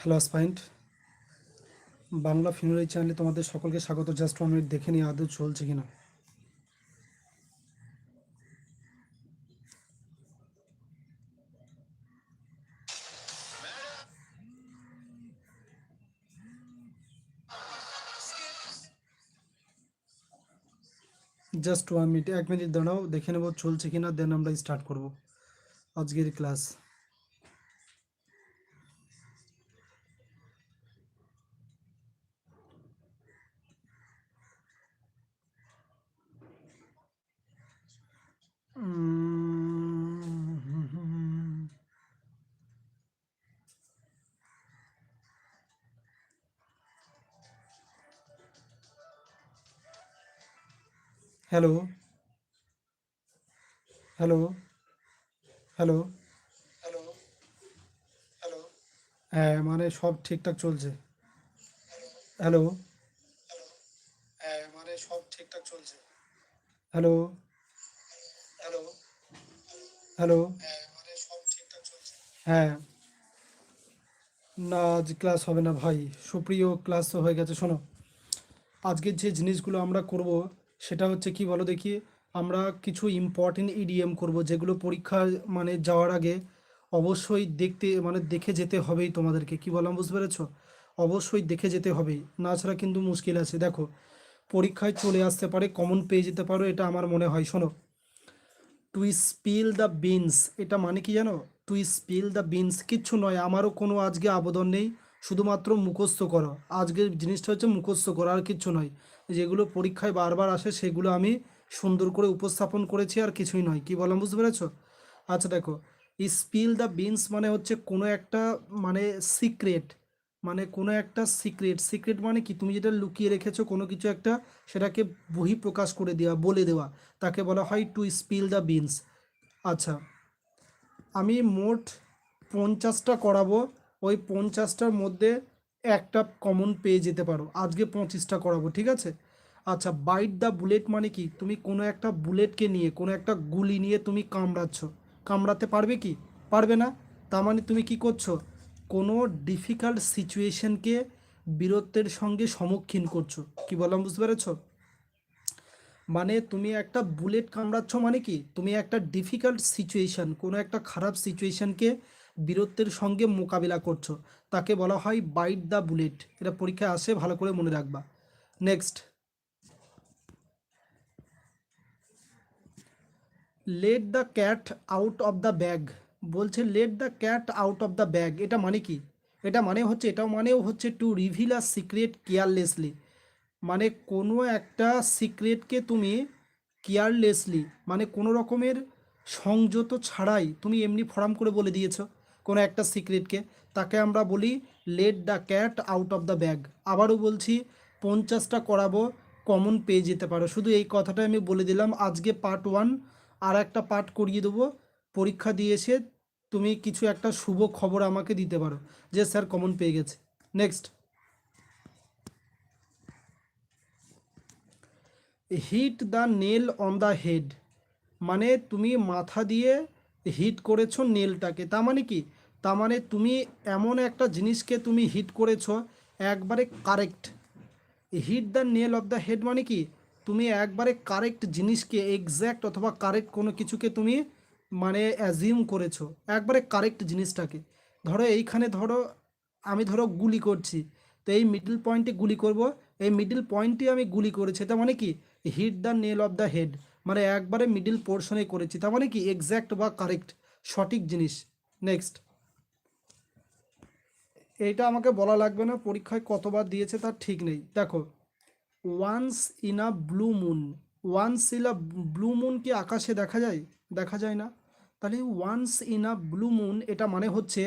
Hello আসপাইন্ট। Bangla ফিনোরাই চ্যানেলে তোমাদের সকলকে স্বাগত। জাস্ট ওয়ান মিনিট দেখে নিই আদৌ চলছে কিনা। জাস্ট ওয়ান মিনিট, এক মিনিট দাঁড়াও, দেখে নেব চলছে কিনা, দেন আমরা স্টার্ট করব। আজকের class. Hello hello hello hello hello হ্যাঁ মানে সব ঠিকঠাক চলছে। হ্যালো হ্যাঁ মানে সব ঠিকঠাক চলছে। হ্যালো হ্যালো হ্যালো হ্যাঁ মানে সব ঠিকঠাক চলছে। হ্যাঁ। না আজ ক্লাস হবে না ভাই। সুপ্রিয় ক্লাস তো হয়ে গেছে শোনো। আজকের যে জিনিসগুলো আমরা করব সেটা হচ্ছে কি বলো দেখি, আমরা কিছু ইম্পর্টেন্ট ইডিএম করব যেগুলো পরীক্ষা মানে যাওয়ার আগে অবশ্যই দেখতে মানে দেখে যেতে হবেই তোমাদেরকে। কি বললাম বুঝতে পেরেছ? অবশ্যই দেখে যেতে হবেই, না ছাড়া কিন্তু মুশকিল আছে। দেখো, পরীক্ষায় চলে আসতে পারে কমন পেয়ে যেতে পারো, এটা আমার মনে হয়। শোনো টু স্পিল দ্য বিনস এটা মানে কি জানো? টু স্পিল দ্য বিনস কিচ্ছু নয়, আমারও কোনো আজকে আবেদন নেই। শুধুমাত্র মুখস্থ করো। আজকের জিনিসটা হচ্ছে মুখস্থ করো, আর কিচ্ছু নয়। যেগুলো পরীক্ষায় বারবার আসে, সেগুলো আমি সুন্দর করে উপস্থাপন করেছি, আর কিছুই নয়। কি বললাম, বুঝতে পেরেছ? আচ্ছা দেখো। স্পিল দ্য বিনস মানে হচ্ছে কোনো একটা মানে সিক্রেট মানে কোনো একটা সিক্রেট সিক্রেট মানে কি? তুমি যেটা লুকিয়ে রেখেছো কোনো কিছু একটা, সেটাকে বহি প্রকাশ করে দেওয়া, বলে দেওয়া। তাকে বলা হয় টু স্পিল দ্য বিনস আচ্ছা আমি মোট পঞ্চাশটা করাবো। ওই পঞ্চাশটার মধ্যে একটা কমন পেয়ে যেতে পারো। আজকে পঁচিশটা করাবো, ঠিক আছে? আচ্ছা বাইট দ্য বুলেট মানে কি? তুমি কোনো একটা বুলেটকে নিয়ে, কোনো একটা গুলি নিয়ে তুমি কামড়াচ্ছ। কামড়াতে পারবে কি? পারবে না? তার মানে তুমি কি করছ? কোনো ডিফিকাল্ট সিচুয়েশনকে বীরত্বের সঙ্গে সম্মুখীন করছ। কি বললাম, বুঝতে পেরেছ? মানে তুমি একটা বুলেট কামড়াচ্ছ মানে কি? তুমি একটা ডিফিকাল্ট সিচুয়েশন কোনো একটা খারাপ সিচুয়েশনকে বীরত্বের সঙ্গে মোকাবিলা করছ। তাকে বলা হয় বাইট দ্য বুলেট এটা পরীক্ষায় আসে, ভালো করে মনে রাখবা। Next let the cat out of the bag বলছে let the cat out of the bag এটা মানে কি? এটা মানে হচ্ছে, এটাও মানেও হচ্ছে to reveal a secret carelessly মানে কোনো একটা সিক্রেটকে তুমি কেয়ারলেসলি মানে কোনো রকমের সংযত ছাড়াই তুমি এমনি ফরাম করে বলে দিয়েছ। কোনো একটা সিক্রেটকে, তাকে আমরা বলি let the cat out of the bag. আবারও বলছি, পঞ্চাশটা করাবো, কমন পেয়ে যেতে পারো। শুধু এই কথাটাই আমি বলে দিলাম। আজকে পার্ট ওয়ান আর একটা পার্ট করিয়ে দেবো। পরীক্ষা দিয়ে এসে তুমি কিছু একটা শুভ খবর আমাকে দিতে পারো যে স্যার কমন পেয়ে গেছে। Next hit the nail on the head মানে তুমি মাথা দিয়ে হিট করেছ নেলটাকে তার মানে কি? তার মানে তুমি এমন একটা জিনিসকে তুমি হিট করেছ, একবারে correct hit the nail of the head মানে কি? তুমি একবারে কারেক্ট জিনিসকে এক্স্যাক্ট অথবা কারেক্ট কোনো কিছুকে তুমি মানে অ্যাজিউম করেছ, একবারে কারেক্ট জিনিসটাকে। ধরো এইখানে ধরো, আমি ধরো গুলি করছি, তো এই মিডল পয়েন্টে গুলি করব, এই মিডল পয়েন্টে আমি গুলি করেছি, তার মানে কি? Hit the nail of the head মানে একবারে মিডল পোর্শনে করেছি, তার মানে কি এক্স্যাক্ট বা কারেক্ট সঠিক জিনিস। নেক্সট এইটা আমাকে বলা লাগবে না, পরীক্ষায় কতবার দিয়েছে তার ঠিক নেই। দেখো once in a blue moon once in a blue moon কি আকাশে দেখা যায়? দেখা যায় না। তাহলে once in a blue moon এটা মানে হচ্ছে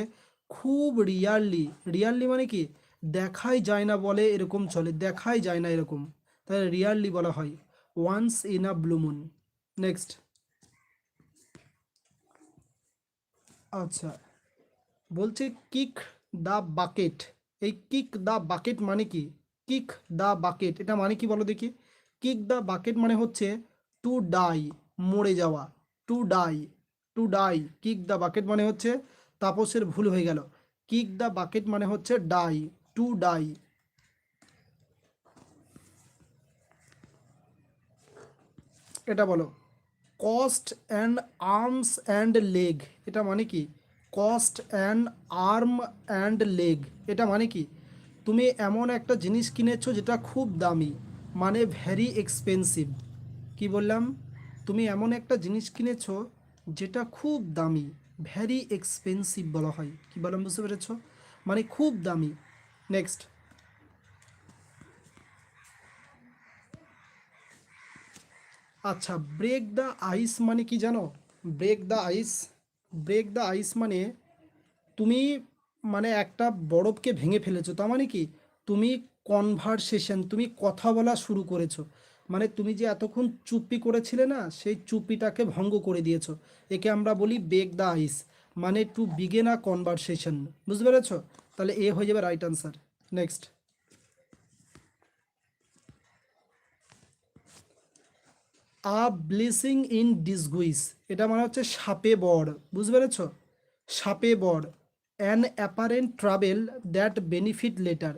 খুব রিয়ারলি রিয়ারলি মানে কি? দেখাই যায় না বলে এরকম চলে, দেখাই যায় না এরকম। তাহলে রিয়ারলি বলা হয় once in a blue moon next আচ্ছা বলছে কিক দ্য বাকেট এই কিক দ্য বাকেট মানে কি? কিক দ্য বাকেট এটা মানে কি বলো দেখি? কিক দ্য বাকেট মানে হচ্ছে টু ডাই মরে যাওয়া। To die to die kick the bucket মানে হচ্ছে তাপসের ভুল হয়ে গেল। কিক দ্য বাকেট মানে হচ্ছে ডাই টু ডাই এটা বলো। Cost and arms and leg এটা মানে কি? Cost and arm and leg এটা মানে কি? তুমি এমন একটা জিনিস কিনেছো যেটা খুব দামি মানে ভ্যারি এক্সপেন্সিভ কি বললাম? তুমি এমন একটা জিনিস কিনেছো যেটা খুব দামি ভ্যারি এক্সপেন্সিভ বলা হয়। কি বললাম, বুঝতে পেরেছ? মানে খুব দামি। নেক্সট আচ্ছা ব্রেক দ্য আইস মানে কি জানো? Break the ice break the ice মানে তুমি মানে একটা বরফকে ভেঙে ফেলেছো। তার মানে কি? তুমি কনভারসেশন তুমি কথা বলা শুরু করেছ। মানে তুমি যে এতক্ষণ চুপ্পি করেছিলে না, সেই চুপ্পিটাকে ভঙ্গ করে দিয়েছ। একে আমরা বলি ব্রেক দ্য আইস মানে টু বিগেন আ কনভারসেশন বুঝতে পেরেছ? তাহলে এ হয়ে যাবে right answer next a blessing in disguise. এটা মানে হচ্ছে সাপে বর। বুঝতে পেরেছ? সাপে বর। An apparent travel that benefit later.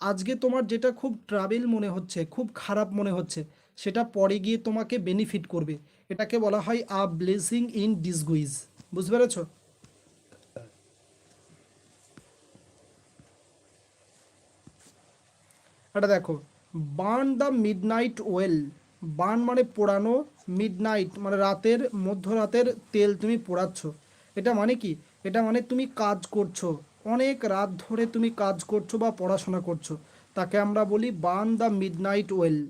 আজকে তোমার যেটা খুব ট্রাভেল মনে হচ্ছে, খুব খারাপ মনে হচ্ছে, সেটা পরে গিয়ে তোমাকে বেনিফিট করবে। এটাকে বলা হয় আ ব্লেসিং ইন ডিসগুইজ বুঝতে পেরেছ? এটা দেখো, burn the midnight oil. Burn মানে পোড়ানো মিডনাইট মানে রাতের, মধ্যরাতের তেল তুমি পোড়াচ্ছ। এটা মানে কি? এটা মানে তুমি কাজ করছ। অনেক রাত ধরে তুমি কাজ করছ বা পড়াশোনা করছ। তাকে আমরা বলি বার্ন দ্য মিডনাইট ওয়েল।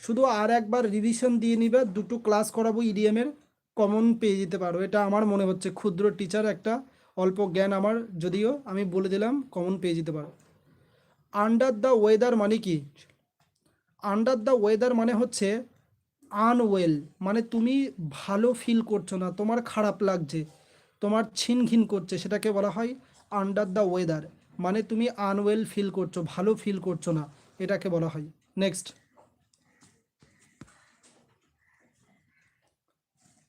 শুধু আর একবার রিভিশন দিয়ে নিবে, দুটো ক্লাস করাবো ইডিএমের কমন পেয়ে যেতে পারো। এটা আমার মনে হচ্ছে, ক্ষুদ্র টিচার একটা, অল্প জ্ঞান আমার, যদিও আমি বলে দিলাম কমন পেয়ে যেতে পারো। আন্ডার দ্য ওয়েদার মানে কি? আন্ডার দ্য ওয়েদার মানে হচ্ছে আনওয়েল মানে তুমি ভালো ফিল করছ না, তোমার খারাপ লাগছে, তোমার ছিনঘিন করছে, সেটাকে বলা হয় আন্ডার দ্য ওয়েদার মানে তুমি আনওয়েল ফিল করছ, ভালো ফিল করছ না, এটাকে বলা হয়। নেক্সট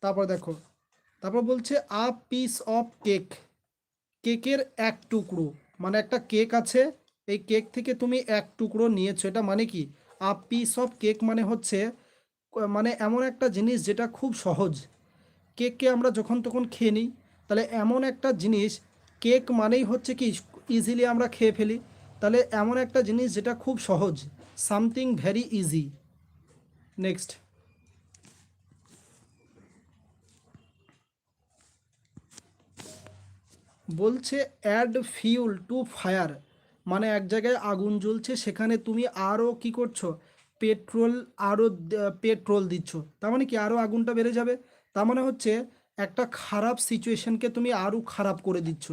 তারপর দেখো, তারপর বলছে আ পিস অফ কেক কেকের এক টুকরো মানে একটা কেক আছে এই কেক থেকে তুমি এক টুকরো নিয়েছো। এটা মানে কি? আ পিস অফ কেক মানে হচ্ছে মানে এমন একটা জিনিস যেটা খুব সহজ। কেককে আমরা যখন তখন খেয়ে নিই, তাহলে এমন একটা জিনিস, কেক মানেই হচ্ছে কি ইজিলি আমরা খেয়ে ফেলি। তাহলে এমন একটা জিনিস যেটা খুব সহজ সামথিং ভেরি ইজি নেক্সট বলছে অ্যাড ফিউল টু ফায়ার মানে এক জায়গায় আগুন জ্বলছে, সেখানে তুমি আরও কি করছ? পেট্রোল আরও পেট্রোল দিচ্ছ। তার মানে কি আরও আগুনটা বেড়ে যাবে? তার মানে হচ্ছে একটা খারাপ সিচুয়েশনকে তুমি আরও খারাপ করে দিচ্ছ।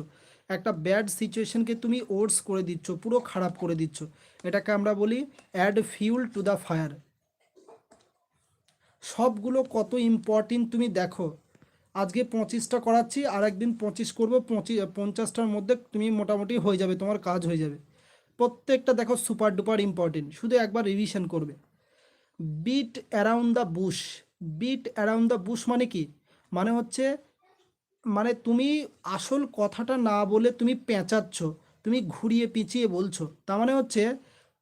একটা ব্যাড সিচুয়েশনকে তুমি ওর্স করে দিচ্ছ, পুরো খারাপ করে দিচ্ছ। এটাকে আমরা বলি add fuel to the fire. সবগুলো কত ইম্পর্টেন্ট তুমি দেখো। আজকে পঁচিশটা করাচ্ছি আর একদিন পঁচিশ করব পঁচিশ পঞ্চাশটার মধ্যে তুমি মোটামুটি হয়ে যাবে, তোমার কাজ হয়ে যাবে। প্রত্যেকটা দেখো সুপার ডুপার ইম্পর্টেন্ট শুধু একবার রিভিশন করবে। Beat around the bush beat around the bush মানে কি? মানে হচ্ছে মানে তুমি আসল কথাটা না বলে তুমি পেঁচাচ্ছ, তুমি ঘুরিয়ে পিছিয়ে বলছো। তার মানে হচ্ছে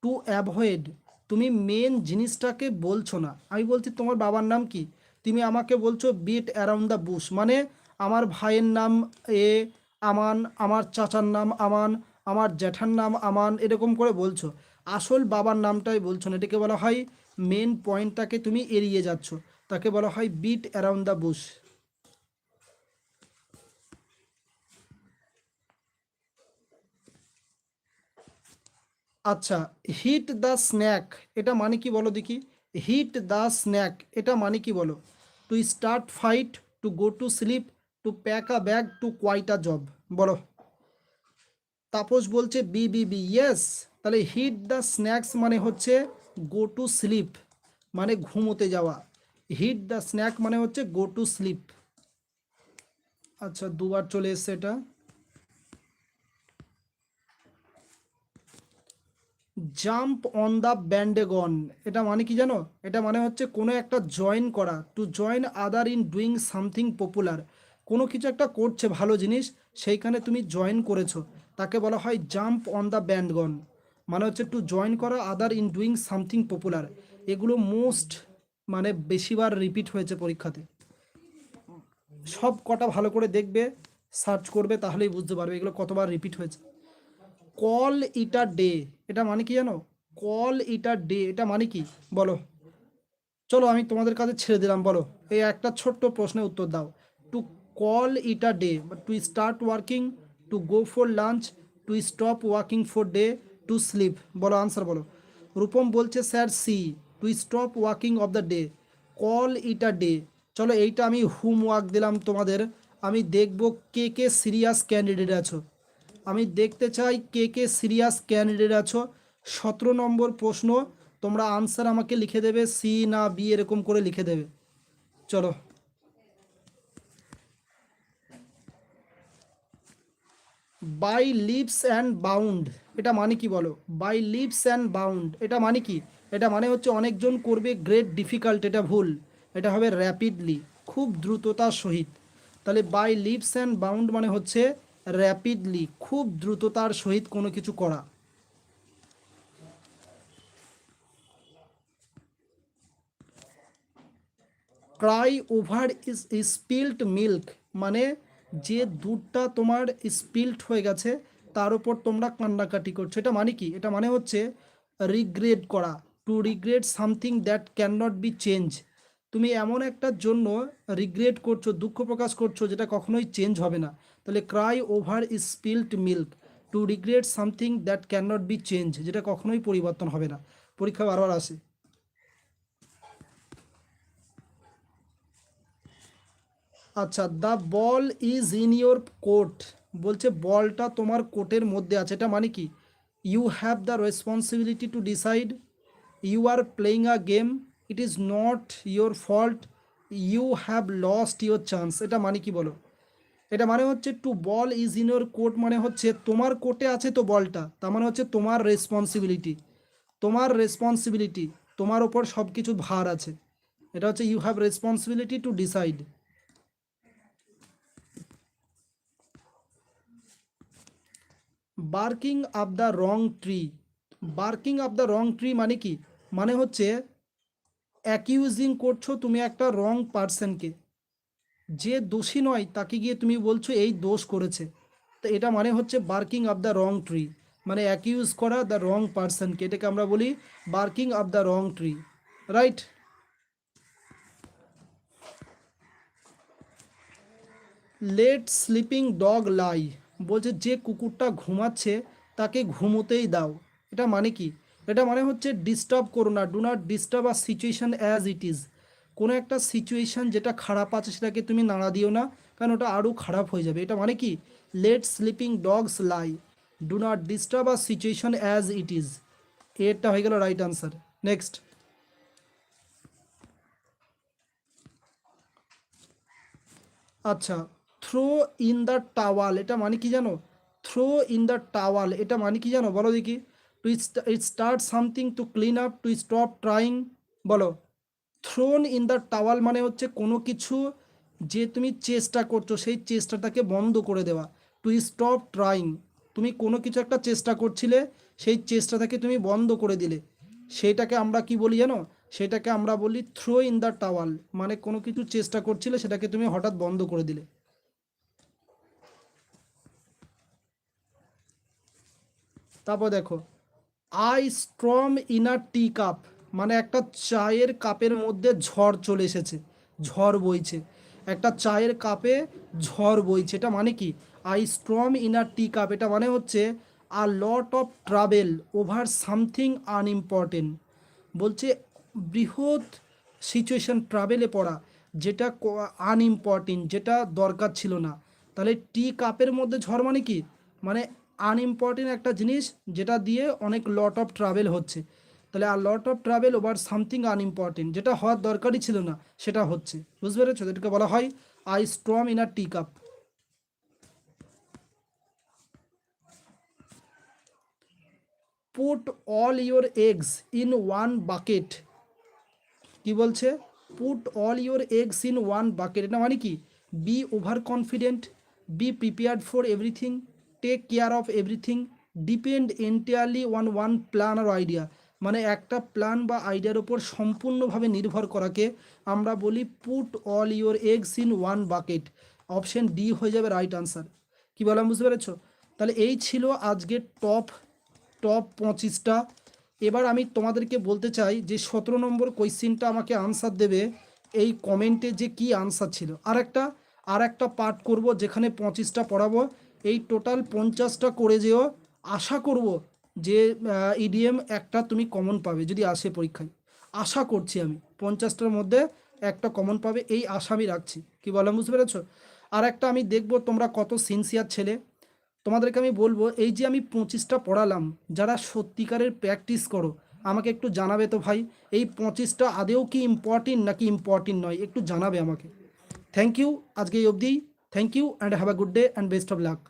টু অ্যাভয়েড তুমি মেন জিনিসটাকে বলছো না। আমি বলছি তোমার বাবার নাম কি? তুমি আমাকে বলছো বিট অ্যারাউন্ড দ্য বুশ মানে আমার ভাইয়ের নাম এ, আমান, আমার চাচার নাম আমান আমার জ্যাঠার নাম আমান, এরকম করে বলছো। আসল বাবার নামটাই বলছো না। এটাকে বলা হয় মেন পয়েন্টটাকে তুমি এড়িয়ে যাচ্ছ। তাকে বলা হয় বিট অ্যারাউন্ড দ্য বুশ আচ্ছা হিট দ্য স্ন্যাক এটা মানে কি বলো দেখি? হিট দ্য স্ন্যাক এটা মানে কি বলো? To start fight to go to sleep to pack a bag to quit a job বলো। তাপস বলছে, বি বি বি ইয়েস তাহলে হিট দ্য স্ন্যাক্স মানে হচ্ছে গো টু স্লিপ মানে ঘুমোতে যাওয়া। হিট দ্য স্ন্যাক মানে হচ্ছে গো টু স্লিপ আচ্ছা দুবার চলে এসছে এটা। জাম্প অন দ্য ব্যান্ডেগন এটা মানে কি জানো? এটা মানে হচ্ছে কোনো একটা জয়েন করা। To join other in doing something popular কোনো কিছু একটা করছে ভালো জিনিস, সেইখানে তুমি জয়েন করেছ। তাকে বলা হয় জাম্প অন দ্য ব্যান্ডগন। মানে হচ্ছে টু জয়েন করা other in doing something popular এগুলো মোস্ট মানে বেশিবার রিপিট হয়েছে পরীক্ষাতে। সব কটা ভালো করে দেখবে সার্চ করবে, তাহলেই বুঝতে পারবে এগুলো কতবার রিপিট হয়েছে। কল ইটা ডে এটা মানে কি জানো? কল ইটা ডে এটা মানে কি? বলো। চলো আমি তোমাদের কাছে ছেড়ে দিলাম, বলো। এই একটা ছোট্ট প্রশ্নের উত্তর দাও। To call it day to start working to go for lunch to stop working for day to sleep বলো আনসার বলো। রূপম বলছে sir C to stop working of the day call it a day চলো, এইটা আমি home work দিলাম তোমাদের। আমি দেখব কে কে সিরিয়াস ক্যান্ডিডেট আছো। আমি দেখতে চাই কে কে সিরিয়াস ক্যান্ডিডেট আছো। সতেরো নম্বর প্রশ্ন, তোমরা আনসার আমাকে লিখে দেবে সি না বি এরকম করে লিখে দেবে। চলো। বাই লিপস অ্যান্ড বাউন্ড এটা মানে কি বলো? বাই লিপস অ্যান্ড বাউন্ড এটা মানে কি? এটা মানে হচ্ছে অনেকজন করবে গ্রেট ডিফিকাল্ট এটা ভুল। এটা হবে র্যাপিডলি খুব দ্রুততার সহিত। তাহলে বাই লিপস অ্যান্ড বাউন্ড মানে হচ্ছে র্যাপিডলি খুব দ্রুততার সহিত কোনো কিছু করা। Cry over is spilt milk মানে যে দুধটা তোমার স্পিল্ট হয়ে গেছে, তার উপর তোমরা কান্নাকাটি করছ। এটা মানে কি? এটা মানে হচ্ছে রিগ্রেট করা। To regret something that can not be change তুমি এমন একটার জন্য রিগ্রেট করছ, দুঃখ প্রকাশ করছ, যেটা কখনোই চেঞ্জ হবে না। তাহলে cry over spilt milk to regret something that can not be change যেটা কখনোই পরিবর্তন হবে না। পরীক্ষা বারবার আসে। আচ্ছা the ball is in your court বলছে বলটা তোমার কোর্টের মধ্যে আছে। এটা মানে কি? You have the responsibility to decide you are playing a game it is not your fault you have lost your chance এটা মানে কি বলো? এটা মানে হচ্ছে to ball is in your court মানে হচ্ছে, তোমার কোর্টে আছে তো বলটা। তার মানে হচ্ছে, তোমার রেসপন্সিবিলিটি তোমার রেসপন্সিবিলিটি তোমার ওপর সব কিছু ভার আছে। এটা হচ্ছে you have responsibility to decide barking up the wrong tree. Barking up the wrong tree মানে কি? মানে হচ্ছে অ্যাকিউজিং করছ তুমি একটা রং পার্সনকে। যে দোষী নয় তাকে গিয়ে তুমি বলছো এই দোষ করেছে। তো এটা মানে হচ্ছে barking up the wrong tree. মানে অ্যাকিউজ করা দ্য রং পার্সনকে। এটাকে আমরা বলি barking up the wrong tree. Right? Let sleeping dog lie. বলছে, যে কুকুরটা ঘুমাচ্ছে, তাকে ঘুমোতেই দাও। এটা মানে কি? এটা মানে হচ্ছে ডিস্টার্ব করো না do not disturb our situation as it is কোনো একটা সিচুয়েশান যেটা খারাপ আছে সেটাকে তুমি নাড়া দিও না, কারণ ওটা আরও খারাপ হয়ে যাবে। এটা মানে কি? Let sleeping dogs lie do not disturb our situation as it is এরটা হয়ে গেল রাইট আনসার নেক্সট আচ্ছা থ্রো ইন দ্য টাওয়াল এটা মানে কি জানো? থ্রো ইন দ্য টাওয়াল এটা মানে কি জানো? বলো দেখি। To it start something to clean up to stop trying বলো। থ্রোন ইন দ্য টাওয়াল মানে হচ্ছে কোনো কিছু যে তুমি চেষ্টা করছ, সেই চেষ্টাটাকে বন্ধ করে দেওয়া। টু স্টপ ট্রাইং তুমি কোনো কিছু একটা চেষ্টা করছিলে, সেই চেষ্টাটাকে তুমি বন্ধ করে দিলে। সেইটাকে আমরা কি বলি জানো? সেটাকে আমরা বলি থ্রো ইন দ্য টাওয়াল মানে কোনো কিছু চেষ্টা করছিলে, সেটাকে তুমি হঠাৎ বন্ধ করে দিলে। তারপর দেখো a storm in tea cup মানে একটা চায়ের কাপের মধ্যে ঝড় চলে এসেছে, ঝড় বইছে। একটা চায়ের কাপে ঝড় বইছে, এটা মানে কি? A storm in tea cup এটা মানে হচ্ছে a lot of travel over something unimportant বলছে বৃহৎ সিচুয়েশন ট্রাভেলে পড়া, যেটা আনইম্পর্টেন্ট যেটা দরকার ছিল না। তাহলে টি কাপের মধ্যে ঝড় মানে কি? মানে আনইম্পর্টেন্ট একটা জিনিস যেটা দিয়ে অনেক লট অফ ট্রাভেল হচ্ছে। তাহলে আর lot of travel over something unimportant যেটা হওয়ার দরকারই ছিল না, সেটা হচ্ছে। বুঝতে পেরেছ? এটাকে বলা হয় a storm in a tea cup put all your eggs in one basket কি বলছে? Put all your eggs in one basket এটা মানে কি? Be overconfident be prepared for everything take care of everything depend entirely one one plan R idea মানে একটা plan বা আইডিয়ার ওপর সম্পূর্ণভাবে নির্ভর করাকে আমরা বলি put all your eggs in one basket option D হয়ে যাবে রাইট আনসার কি বললাম বুঝতে পেরেছ? তাহলে এই ছিল আজকের টপ টপ পঁচিশটা। এবার আমি তোমাদেরকে বলতে চাই যে সতেরো নম্বর কোয়েশ্চিনটা আমাকে আনসার দেবে এই কমেন্টে যে কি আনসার ছিল। আর একটা আর একটা পার্ট করব যেখানে পঁচিশটা পড়াবো। এই টোটাল পঞ্চাশটা করে যেও, আশা করব যে ইডিএম একটা তুমি কমন পাবে যদি আসে পরীক্ষায়। আশা করছি আমি, পঞ্চাশটার মধ্যে একটা কমন পাবে, এই আশা আমি রাখছি। কি বললাম বুঝতে পেরেছ? আর একটা আমি দেখব তোমরা কত সিনসিয়ার ছেলে। তোমাদেরকে আমি বলব, এই যে আমি পঁচিশটা পড়ালাম, যারা সত্যিকারের প্র্যাকটিস করো, আমাকে একটু জানাবে তো ভাই, এই পঁচিশটা আদেও কি ইম্পর্টেন্ট নাকি ইম্পর্টেন্ট নয়? একটু জানাবে আমাকে। থ্যাংক ইউ আজকে এই অবধি। Thank you and have a good day and best of luck